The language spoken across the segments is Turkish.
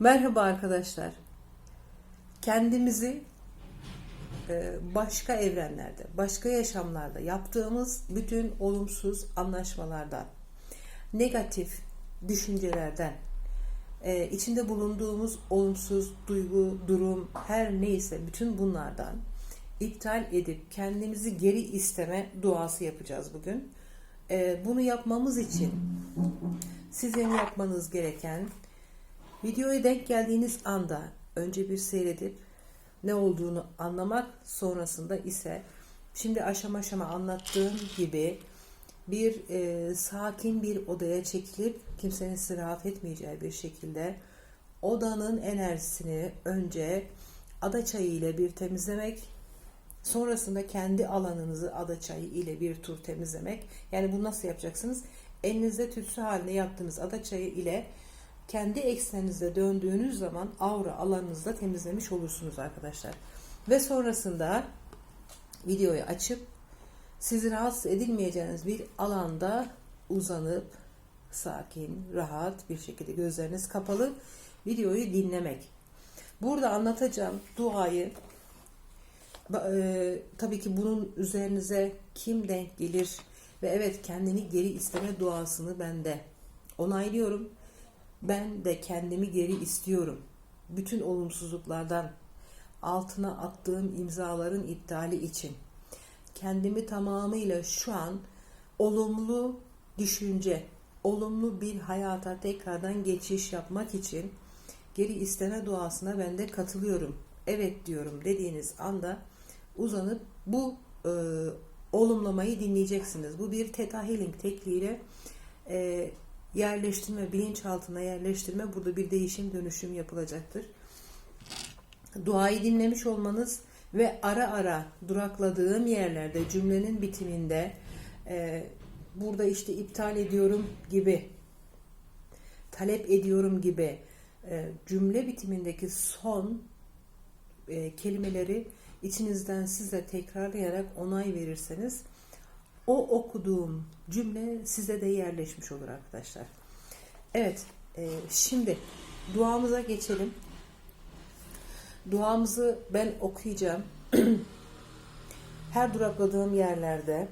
Merhaba arkadaşlar. Kendimizi e, başka evrenlerde, başka yaşamlarda yaptığımız bütün olumsuz anlaşmalardan, negatif düşüncelerden, e, içinde bulunduğumuz olumsuz duygu, durum, her neyse bütün bunlardan iptal edip kendimizi geri isteme duası yapacağız bugün. E, Bunu yapmamız için sizin yapmanız gereken Videoya denk geldiğiniz anda önce bir seyredip ne olduğunu anlamak sonrasında ise şimdi aşama aşama anlattığım gibi bir e, sakin bir odaya çekilip kimsenin sizi rahat etmeyeceği bir şekilde odanın enerjisini önce ada çayı ile bir temizlemek sonrasında kendi alanınızı ada çayı ile bir tur temizlemek. Yani bunu nasıl yapacaksınız? Elinizde tütsü haline yaptığınız ada çayı ile kendi ekseninize döndüğünüz zaman aura alanınızda temizlemiş olursunuz arkadaşlar. Ve sonrasında videoyu açıp sizi rahatsız edilmeyeceğiniz bir alanda uzanıp sakin, rahat bir şekilde gözleriniz kapalı videoyu dinlemek. Burada anlatacağım duayı e, tabii ki bunun üzerinize kim denk gelir ve evet kendini geri isteme duasını ben de onaylıyorum. Ben de kendimi geri istiyorum. Bütün olumsuzluklardan altına attığım imzaların iptali için kendimi tamamıyla şu an olumlu düşünce, olumlu bir hayata tekrardan geçiş yapmak için geri isteme duasına ben de katılıyorum. Evet diyorum dediğiniz anda uzanıp bu e, olumlamayı dinleyeceksiniz. Bu bir Theta Healing tekniğiyle e, yerleştirme, bilinçaltına yerleştirme burada bir değişim dönüşüm yapılacaktır. Duayı dinlemiş olmanız ve ara ara durakladığım yerlerde cümlenin bitiminde e, burada işte iptal ediyorum gibi talep ediyorum gibi e, cümle bitimindeki son e, kelimeleri içinizden size tekrarlayarak onay verirseniz o okuduğum cümle size de yerleşmiş olur arkadaşlar. Evet, e, şimdi duamıza geçelim. Duamızı ben okuyacağım. Her durakladığım yerlerde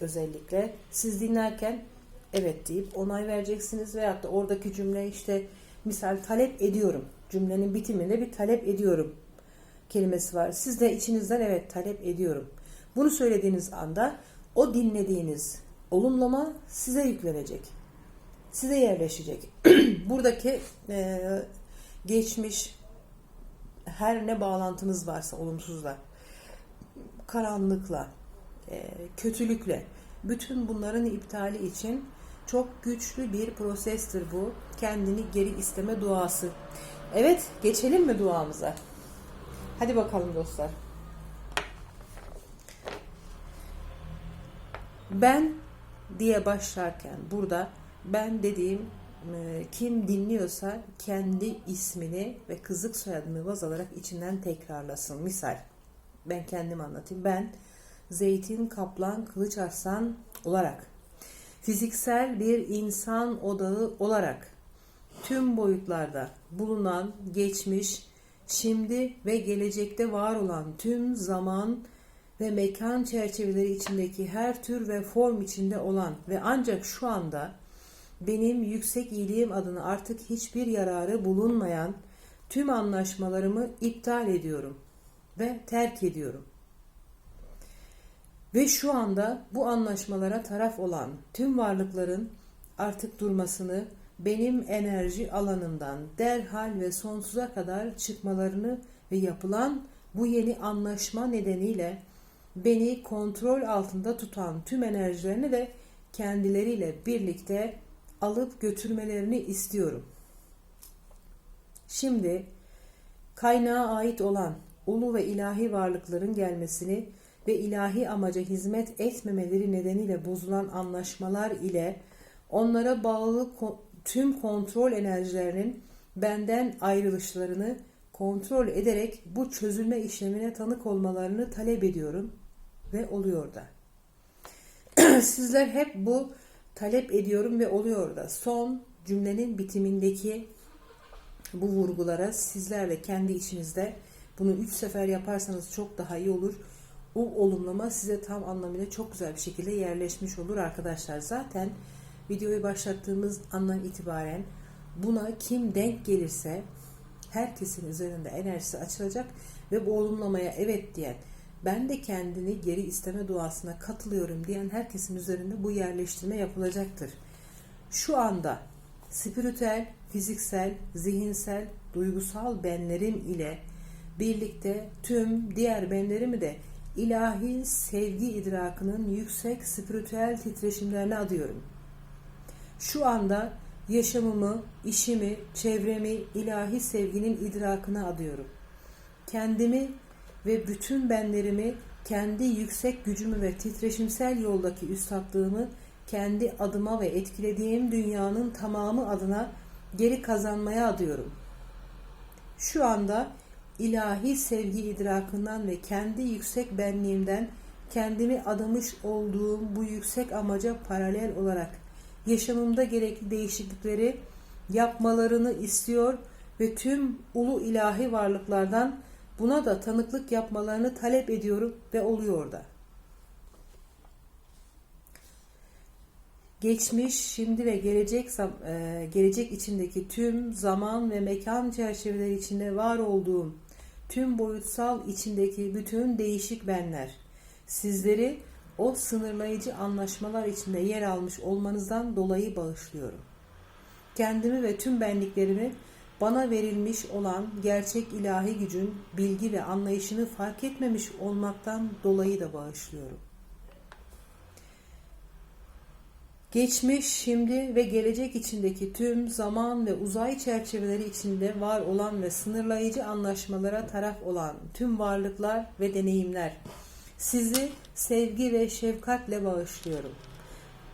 özellikle siz dinlerken evet deyip onay vereceksiniz veyahut da oradaki cümle işte misal talep ediyorum. Cümlenin bitiminde bir talep ediyorum kelimesi var. Siz de içinizden evet talep ediyorum. Bunu söylediğiniz anda o dinlediğiniz olumlama size yüklenecek. Size yerleşecek. Buradaki e, geçmiş her ne bağlantınız varsa olumsuzla, karanlıkla, e, kötülükle, bütün bunların iptali için çok güçlü bir prosestir bu. Kendini geri isteme duası. Evet, geçelim mi duamıza? Hadi bakalım dostlar. Ben diye başlarken burada ben dediğim e, kim dinliyorsa kendi ismini ve kızık soyadını baz alarak içinden tekrarlasın. Misal ben kendim anlatayım. Ben Zeytin Kaplan Kılıç Arslan olarak fiziksel bir insan odağı olarak tüm boyutlarda bulunan geçmiş, şimdi ve gelecekte var olan tüm zaman ve mekan çerçeveleri içindeki her tür ve form içinde olan ve ancak şu anda benim yüksek iyiliğim adına artık hiçbir yararı bulunmayan tüm anlaşmalarımı iptal ediyorum ve terk ediyorum. Ve şu anda bu anlaşmalara taraf olan tüm varlıkların artık durmasını, benim enerji alanından derhal ve sonsuza kadar çıkmalarını ve yapılan bu yeni anlaşma nedeniyle beni kontrol altında tutan tüm enerjilerini de kendileriyle birlikte alıp götürmelerini istiyorum. Şimdi kaynağa ait olan ulu ve ilahi varlıkların gelmesini ve ilahi amaca hizmet etmemeleri nedeniyle bozulan anlaşmalar ile onlara bağlı tüm kontrol enerjilerinin benden ayrılışlarını kontrol ederek bu çözülme işlemine tanık olmalarını talep ediyorum ve oluyor da. Sizler hep bu talep ediyorum ve oluyor da son cümlenin bitimindeki bu vurgulara sizlerle kendi içinizde bunu üç sefer yaparsanız çok daha iyi olur. O olumlama size tam anlamıyla çok güzel bir şekilde yerleşmiş olur arkadaşlar. Zaten videoyu başlattığımız andan itibaren buna kim denk gelirse herkesin üzerinde enerjisi açılacak ve bu olumlamaya evet diyen ben de kendini geri isteme duasına katılıyorum diyen herkesin üzerinde bu yerleştirme yapılacaktır. Şu anda spiritüel, fiziksel, zihinsel, duygusal benlerim ile birlikte tüm diğer benlerimi de ilahi sevgi idrakının yüksek spiritüel titreşimlerine adıyorum. Şu anda yaşamımı, işimi, çevremi ilahi sevginin idrakına adıyorum. Kendimi ve bütün benlerimi kendi yüksek gücümü ve titreşimsel yoldaki üstadlığımı kendi adıma ve etkilediğim dünyanın tamamı adına geri kazanmaya adıyorum. Şu anda ilahi sevgi idrakından ve kendi yüksek benliğimden kendimi adamış olduğum bu yüksek amaca paralel olarak yaşamımda gerekli değişiklikleri yapmalarını istiyor ve tüm ulu ilahi varlıklardan buna da tanıklık yapmalarını talep ediyorum ve oluyor da. Geçmiş, şimdi ve gelecek e, gelecek içindeki tüm zaman ve mekan çerçeveleri içinde var olduğum tüm boyutsal içindeki bütün değişik benler sizleri o sınırlayıcı anlaşmalar içinde yer almış olmanızdan dolayı bağışlıyorum. Kendimi ve tüm benliklerimi bana verilmiş olan gerçek ilahi gücün bilgi ve anlayışını fark etmemiş olmaktan dolayı da bağışlıyorum. Geçmiş, şimdi ve gelecek içindeki tüm zaman ve uzay çerçeveleri içinde var olan ve sınırlayıcı anlaşmalara taraf olan tüm varlıklar ve deneyimler sizi sevgi ve şefkatle bağışlıyorum.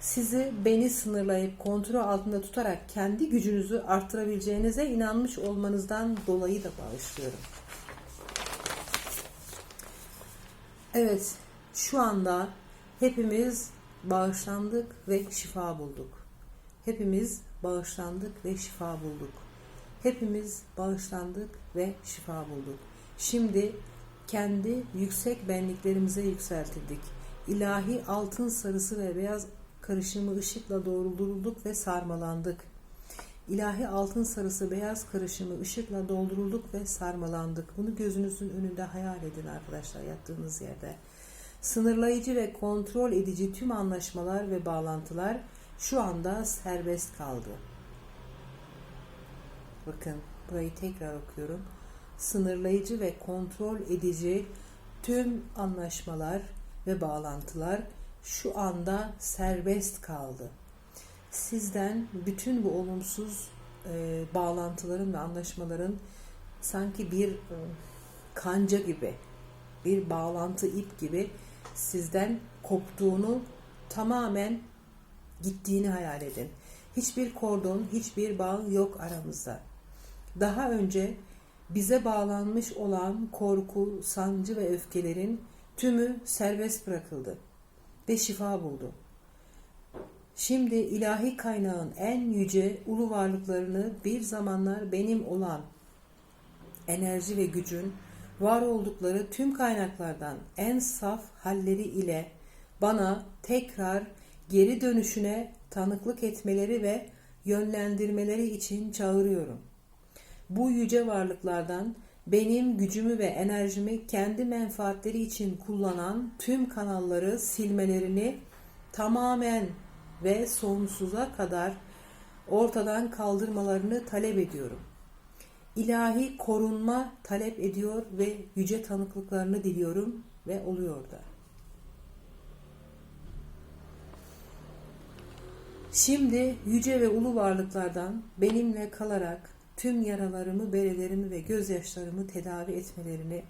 Sizi beni sınırlayıp kontrol altında tutarak kendi gücünüzü arttırabileceğinize inanmış olmanızdan dolayı da bağışlıyorum. Evet, şu anda hepimiz bağışlandık ve şifa bulduk. Hepimiz bağışlandık ve şifa bulduk. Hepimiz bağışlandık ve şifa bulduk. Şimdi kendi yüksek benliklerimize yükseltildik. İlahi altın sarısı ve beyaz karışımı ışıkla dolduruluk ve sarmalandık. İlahi altın sarısı beyaz karışımı ışıkla doldurulduk ve sarmalandık. Bunu gözünüzün önünde hayal edin arkadaşlar yattığınız yerde. Sınırlayıcı ve kontrol edici tüm anlaşmalar ve bağlantılar şu anda serbest kaldı. Bakın burayı tekrar okuyorum. Sınırlayıcı ve kontrol edici tüm anlaşmalar ve bağlantılar şu anda serbest kaldı. Sizden bütün bu olumsuz e, bağlantıların ve anlaşmaların sanki bir e, kanca gibi, bir bağlantı ip gibi sizden koptuğunu tamamen gittiğini hayal edin. Hiçbir kordon, hiçbir bağ yok aramızda. Daha önce bize bağlanmış olan korku, sancı ve öfkelerin tümü serbest bırakıldı ve şifa buldu. Şimdi ilahi kaynağın en yüce ulu varlıklarını bir zamanlar benim olan enerji ve gücün var oldukları tüm kaynaklardan en saf halleri ile bana tekrar geri dönüşüne tanıklık etmeleri ve yönlendirmeleri için çağırıyorum. Bu yüce varlıklardan benim gücümü ve enerjimi kendi menfaatleri için kullanan tüm kanalları silmelerini tamamen ve sonsuza kadar ortadan kaldırmalarını talep ediyorum. İlahi korunma talep ediyor ve yüce tanıklıklarını diliyorum ve oluyor da. Şimdi yüce ve ulu varlıklardan benimle kalarak tüm yaralarımı, berelerimi ve gözyaşlarımı tedavi etmelerini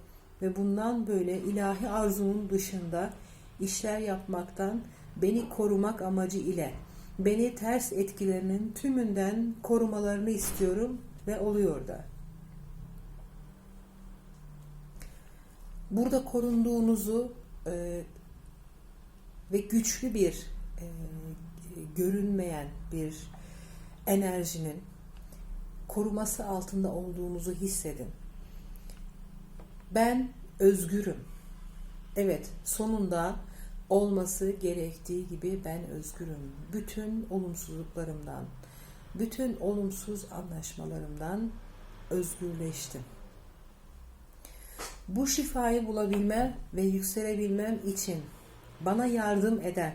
ve bundan böyle ilahi arzumun dışında işler yapmaktan beni korumak amacı ile beni ters etkilerinin tümünden korumalarını istiyorum ve oluyor da. Burada korunduğunuzu e, ve güçlü bir e, görünmeyen bir enerjinin koruması altında olduğunuzu hissedin. Ben özgürüm. Evet, sonunda olması gerektiği gibi ben özgürüm. Bütün olumsuzluklarımdan, bütün olumsuz anlaşmalarımdan özgürleştim. Bu şifayı bulabilmem ve yükselebilmem için bana yardım eden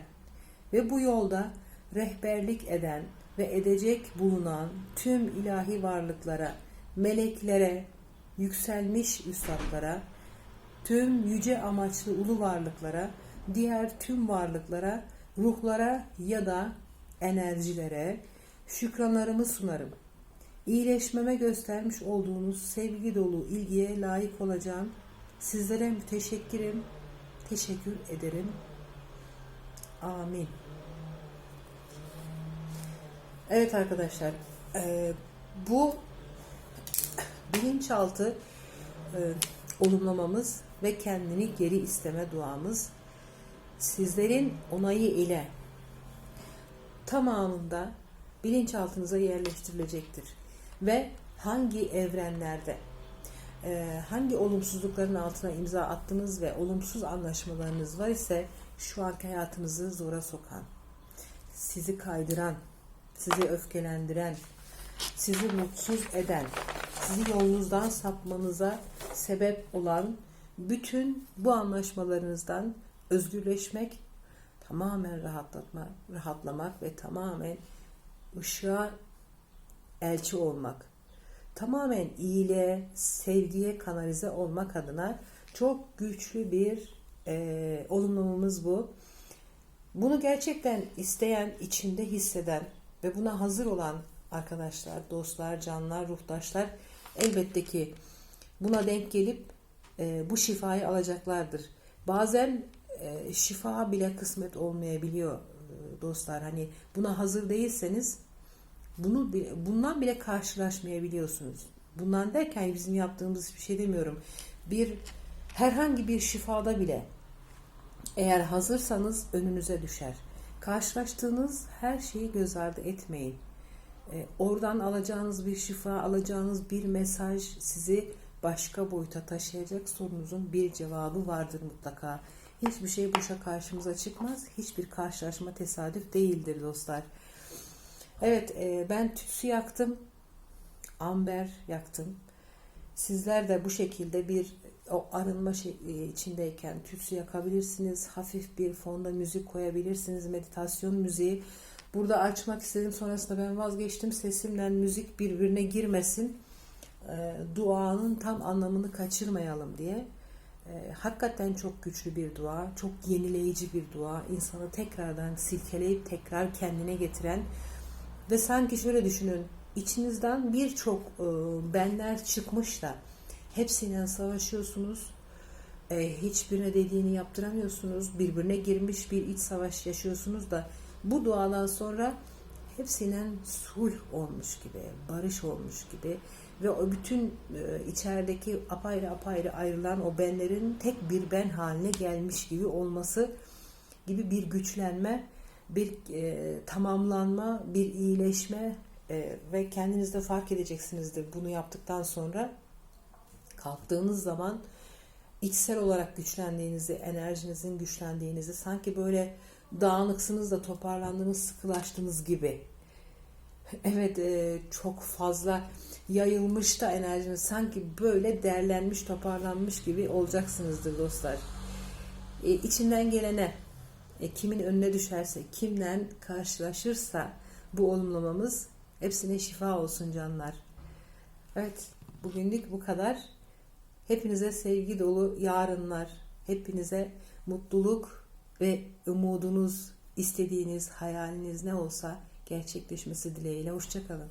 ve bu yolda rehberlik eden ve edecek bulunan tüm ilahi varlıklara, meleklere, yükselmiş üstadlara, tüm yüce amaçlı ulu varlıklara, diğer tüm varlıklara, ruhlara ya da enerjilere şükranlarımı sunarım. İyileşmeme göstermiş olduğunuz sevgi dolu ilgiye layık olacağım. Sizlere müteşekkirim. Teşekkür ederim. Amin. Evet arkadaşlar, e, bu bilinçaltı e, olumlamamız ve kendini geri isteme duamız sizlerin onayı ile tamamında bilinçaltınıza yerleştirilecektir. Ve hangi evrenlerde e, hangi olumsuzlukların altına imza attınız ve olumsuz anlaşmalarınız var ise şu anki hayatınızı zora sokan, sizi kaydıran, sizi öfkelendiren, sizi mutsuz eden, sizi yolunuzdan sapmanıza sebep olan bütün bu anlaşmalarınızdan özgürleşmek, tamamen rahatlatma, rahatlamak ve tamamen ışığa elçi olmak, tamamen iyiliğe, sevgiye kanalize olmak adına çok güçlü bir e, olumlamamız bu. Bunu gerçekten isteyen, içinde hisseden ve buna hazır olan arkadaşlar, dostlar, canlar, ruhtaşlar elbette ki buna denk gelip e, bu şifayı alacaklardır. Bazen e, şifa bile kısmet olmayabiliyor e, dostlar. Hani buna hazır değilseniz bunu bundan bile karşılaşmayabiliyorsunuz. Bundan derken bizim yaptığımız bir şey demiyorum. Bir herhangi bir şifada bile eğer hazırsanız önünüze düşer. Karşılaştığınız her şeyi göz ardı etmeyin. E, oradan alacağınız bir şifa, alacağınız bir mesaj sizi başka boyuta taşıyacak sorunuzun bir cevabı vardır mutlaka. Hiçbir şey boşa karşımıza çıkmaz. Hiçbir karşılaşma tesadüf değildir dostlar. Evet e, ben tütsü yaktım. Amber yaktım. Sizler de bu şekilde bir o arınma şey, e, içindeyken tütsü yakabilirsiniz. Hafif bir fonda müzik koyabilirsiniz. Meditasyon müziği. Burada açmak istedim. Sonrasında ben vazgeçtim. Sesimle müzik birbirine girmesin. E, duanın tam anlamını kaçırmayalım diye. E, hakikaten çok güçlü bir dua. Çok yenileyici bir dua. İnsanı tekrardan silkeleyip tekrar kendine getiren ve sanki şöyle düşünün. içinizden birçok e, benler çıkmış da hepsiyle savaşıyorsunuz. E, hiçbirine dediğini yaptıramıyorsunuz. Birbirine girmiş bir iç savaş yaşıyorsunuz da bu duadan sonra hepsiyle sulh olmuş gibi, barış olmuş gibi ve o bütün e, içerideki apayrı apayrı ayrılan o benlerin tek bir ben haline gelmiş gibi olması gibi bir güçlenme, bir e, tamamlanma, bir iyileşme e, ve kendinizde fark edeceksinizdir bunu yaptıktan sonra kalktığınız zaman içsel olarak güçlendiğinizi, enerjinizin güçlendiğinizi, sanki böyle dağınıksınız da toparlandınız, sıkılaştınız gibi. Evet, e, çok fazla yayılmış da enerjiniz sanki böyle derlenmiş, toparlanmış gibi olacaksınızdır dostlar. E, içinden gelene, e, kimin önüne düşerse, kimden karşılaşırsa bu olumlamamız hepsine şifa olsun canlar. Evet, bugünlük bu kadar. Hepinize sevgi dolu yarınlar, hepinize mutluluk ve umudunuz, istediğiniz hayaliniz ne olsa gerçekleşmesi dileğiyle. Hoşçakalın.